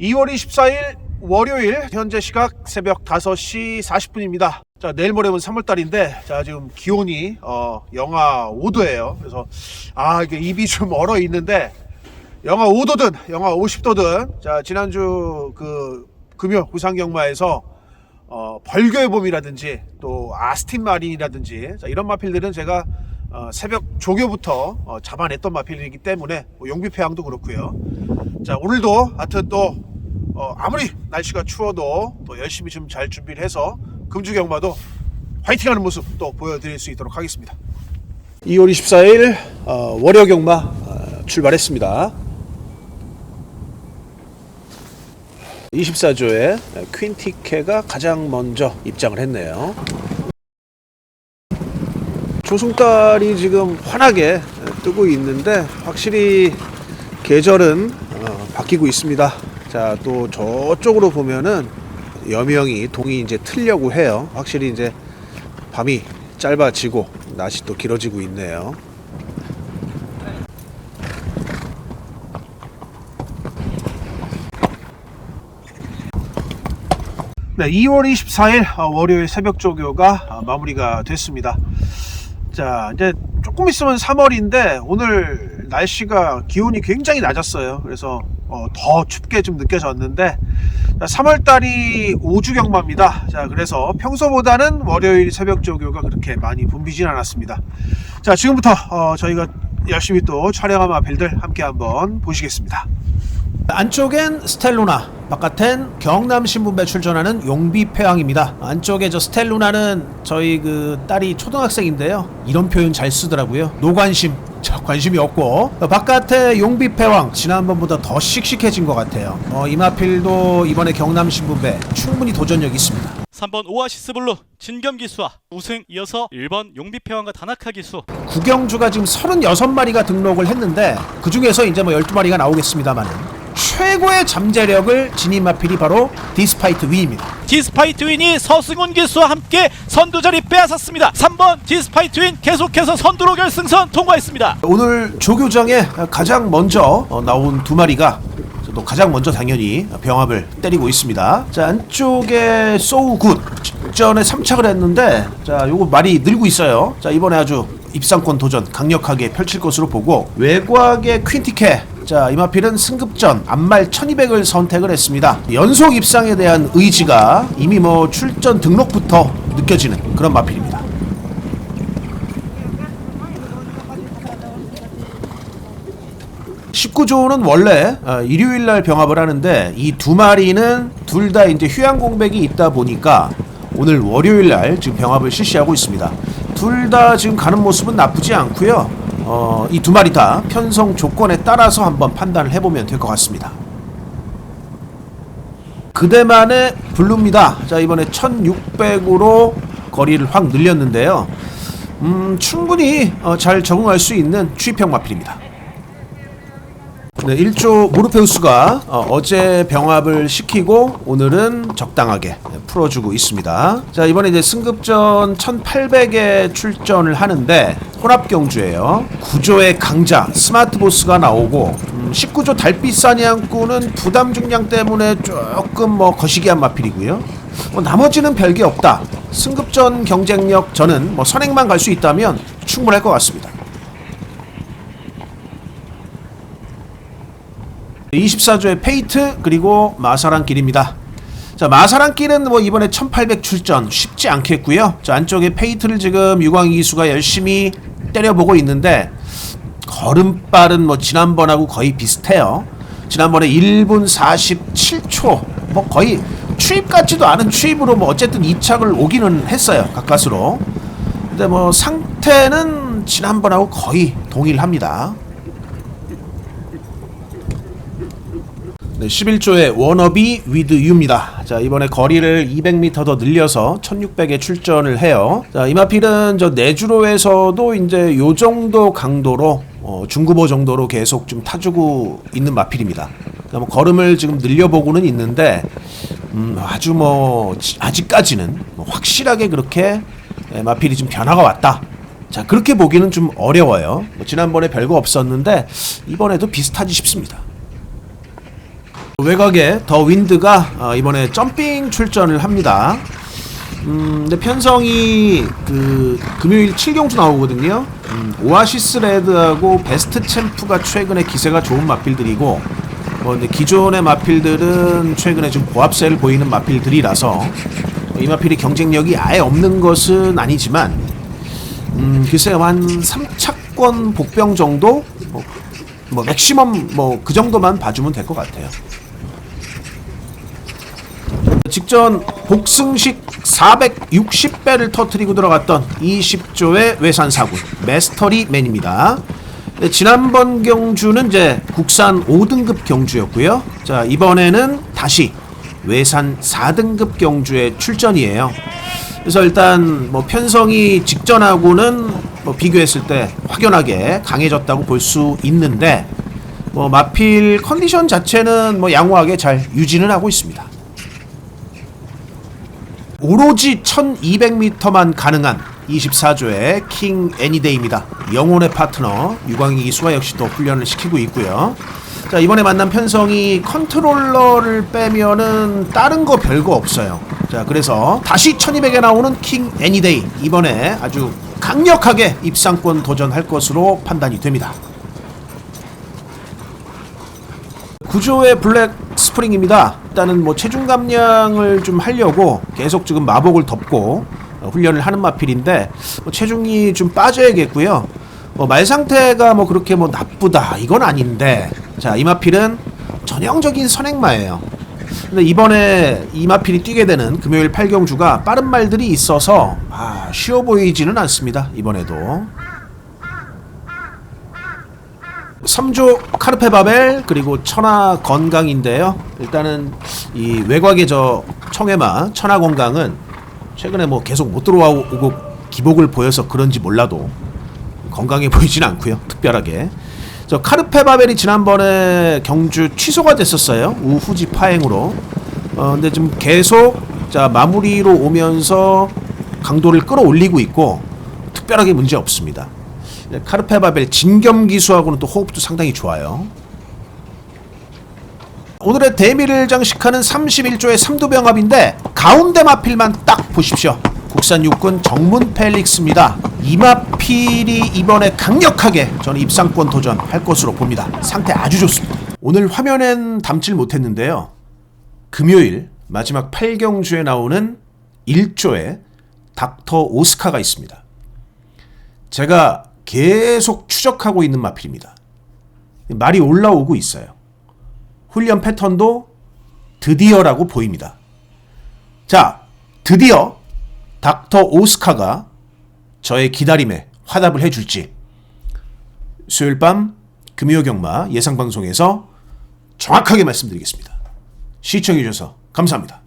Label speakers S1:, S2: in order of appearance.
S1: 2월 24일 월요일 현재 시각 새벽 5시 40분입니다. 자, 내일 모레면 3월 달인데 자, 지금 기온이 어, 영하 5도예요. 그래서 아, 이게 입이 좀 얼어 있는데 영하 5도든 영하 50도든 자, 지난주 그 금요 부산경마에서 어, 벌교의 봄이라든지 또 아스틴 마린이라든지 자, 이런 마필들은 제가 어, 새벽 조교부터 어, 잡아냈던 마필이기 때문에 뭐 용비패왕도 그렇고요. 자 오늘도 하여튼 또 어, 아무리 날씨가 추워도 또 열심히 좀 잘 준비를 해서 금주경마도 화이팅하는 모습 또 보여드릴 수 있도록 하겠습니다. 2월 24일 어, 월요 경마 어, 출발했습니다. 24조의 퀸티케가 가장 먼저 입장을 했네요. 조승달이 지금 환하게 뜨고 있는데 확실히 계절은 어, 바뀌고 있습니다. 자, 또 저쪽으로 보면은 여명이 동이 이제 틀려고 해요. 확실히 이제 밤이 짧아지고 낮이 또 길어지고 있네요. 네, 2월 24일 어, 월요일 새벽 조교가 어, 마무리가 됐습니다. 자, 이제 조금 있으면 3월인데 오늘 날씨가 기온이 굉장히 낮았어요. 그래서 어, 더 춥게 좀 느껴졌는데 3월 달이 5주 경마입니다. 자, 그래서 평소보다는 월요일 새벽 조교가 그렇게 많이 붐비진 않았습니다. 자, 지금부터 어, 저희가 열심히 또 촬영한 마필들 함께 한번 보시겠습니다. 안쪽엔 스텔루나, 바깥엔 경남 신분배 출전하는 용비 패왕입니다. 안쪽에 저 스텔루나는 저희 그 딸이 초등학생인데요. 이런 표현 잘 쓰더라고요. 노관심. 저 관심이 없고 어, 바깥에 용비 패왕 지난번보다 더 씩씩해진 것 같아요. 어, 이마필도 이번에 경남 신분배 충분히 도전력 있습니다.
S2: 3번 오아시스 블루 진겸 기수와 우승 이어서 1번 용비패왕과 다나카 기수
S1: 구경주가 지금 36마리가 등록을 했는데 그 중에서 이제 뭐 12마리가 나오겠습니다만 최고의 잠재력을 지닌 마필이 바로 디스파이트 위입니다.
S2: 디스파이트 윈이 서승훈 기수와 함께 선두 자리 빼앗았습니다 3번 디스파이트 윈 계속해서 선두로 결승선 통과했습니다
S1: 오늘 조교장에 가장 먼저 어, 나온 두 마리가 또 가장 먼저 당연히 병합을 때리고 있습니다. 자 안쪽에 소우 굿 직전에 3착을 했는데 자 요거 말이 늘고 있어요. 자 이번에 아주 입상권 도전 강력하게 펼칠 것으로 보고 외곽의 퀸티케 자 이마필은 승급전 앞말 1200을 선택을 했습니다. 연속 입상에 대한 의지가 이미 뭐 출전 등록부터 느껴지는 그런 마필입니다. 19조는 원래 어, 일요일 날 병합을 하는데 이 두 마리는 둘 다 이제 휴양 공백이 있다 보니까 오늘 월요일 날 지금 병합을 실시하고 있습니다. 둘 다 지금 가는 모습은 나쁘지 않고요. 어, 이 두 마리 다 편성 조건에 따라서 한번 판단을 해보면 될 것 같습니다. 그대만의 블루입니다. 자 이번에 1600으로 거리를 확 늘렸는데요. 음, 충분히 어, 잘 적응할 수 있는 취입형 마필입니다. 네, 1조 모르페우스가 어, 제 병합을 시키고 오늘은 적당하게 풀어주고 있습니다. 자 이번에 이제 승급전 1800에 출전을 하는데 혼합 경주예요. 9조의 강자 스마트 보스가 나오고 음, 19조 달빛 사냥꾼은 부담 중량 때문에 조금 뭐 거시기한 마필이고요. 뭐 나머지는 별게 없다. 승급전 경쟁력 저는 뭐 선행만 갈 수 있다면 충분할 것 같습니다. 24조의 페이트 그리고 마사란 길입니다. 자 마사란 길은 뭐 이번에 1800 출전 쉽지 않겠고요. 자 안쪽에 페이트를 지금 유광 이수가 열심히 때려보고 있는데 걸음발은 뭐 지난번하고 거의 비슷해요. 지난번에 1분 47초 뭐 거의 추입 같지도 않은 추입으로 뭐 어쨌든 2착을 오기는 했어요 가까스로. 근데 뭐 상태는 지난번하고 거의 동일합니다. 네, 11조의 워너비 위드 유입니다. 자, 이번에 거리를 200m 더 늘려서 1600에 출전을 해요. 자, 이마필은 저 내주로에서도 이제 요 정도 강도로 어, 중구보 정도로 계속 좀 타주고 있는 마필입니다. 그러니까 뭐 걸음을 지금 늘려보고는 있는데 음, 아주 뭐 지- 아직까지는 뭐 확실하게 그렇게 예, 마필이 좀 변화가 왔다. 자, 그렇게 보기는 좀 어려워요. 뭐 지난번에 별거 없었는데 이번에도 비슷하지 싶습니다. 외곽에 더 윈드가 어, 이번에 점핑 출전을 합니다. 음, 근데 편성이 그 금요일 7경주 나오거든요. 음, 오아시스 레드하고 베스트 챔프가 최근에 기세가 좋은 마필들이고, 뭐 기존의 마필들은 최근에 좀 고압세를 보이는 마필들이라서 이 마필이 경쟁력이 아예 없는 것은 아니지만, 음, 글쎄요 한 3차권 복병 정도, 뭐, 뭐 맥시멈 뭐 그 정도만 봐주면 될 것 같아요. 직전 복승식 460배를 터트리고 들어갔던 20조의 외산 사군 메스터리 맨입니다. 네, 지난번 경주는 이제 국산 5등급 경주였고요. 자 이번에는 다시 외산 4등급 경주에 출전이에요. 그래서 일단 뭐 편성이 직전하고는 뭐 비교했을 때 확연하게 강해졌다고 볼 수 있는데 뭐 마필 컨디션 자체는 뭐 양호하게 잘 유지는 하고 있습니다. 오로지 1200m만 가능한 24조의 킹 애니데이입니다. 영혼의 파트너 유광희 기수와 역시 또 훈련을 시키고 있고요. 자 이번에 만난 편성이 컨트롤러를 빼면은 다른 거 별거 없어요. 자 그래서 다시 1200에 나오는 킹 애니데이 이번에 아주 강력하게 입상권 도전할 것으로 판단이 됩니다. 구조의 블랙 스프링입니다. 일단은 뭐 체중 감량을 좀 하려고 계속 지금 마복을 덮고 어, 훈련을 하는 마필인데 뭐 체중이 좀 빠져야겠고요. 뭐 말 상태가 뭐 그렇게 뭐 나쁘다 이건 아닌데 자 이 마필은 전형적인 선행마예요. 근데 이번에 이 마필이 뛰게 되는 금요일 8경주가 빠른 말들이 있어서 아, 쉬워 보이지는 않습니다. 이번에도 3조 카르페바벨 그리고 천하 건강인데요. 일단은 이 외곽의 저 청해마 천하 건강은 최근에 뭐 계속 못 들어오고 기복을 보여서 그런지 몰라도 건강해 보이진 않고요. 특별하게. 저 카르페바벨이 지난번에 경주 취소가 됐었어요. 우후지 파행으로. 어 근데 좀 계속 자 마무리로 오면서 강도를 끌어올리고 있고 특별하게 문제 없습니다. 네, 카르페바벨 진겸 기수하고는 또 호흡도 상당히 좋아요. 오늘의 대미를 장식하는 31조의 삼두병합인데 가운데 마필만 딱 보십시오. 국산 육군 정문 펠릭스입니다. 이 마필이 이번에 강력하게 저는 입상권 도전할 것으로 봅니다. 상태 아주 좋습니다. 오늘 화면엔 담질 못했는데요. 금요일 마지막 8경주에 나오는 1조의 닥터 오스카가 있습니다. 제가 계속 추적하고 있는 마필입니다. 말이 올라오고 있어요. 훈련 패턴도 드디어라고 보입니다. 자, 드디어 닥터 오스카가 저의 기다림에 화답을 해줄지 수요일 밤 금요 경마 예상 방송에서 정확하게 말씀드리겠습니다. 시청해주셔서 감사합니다.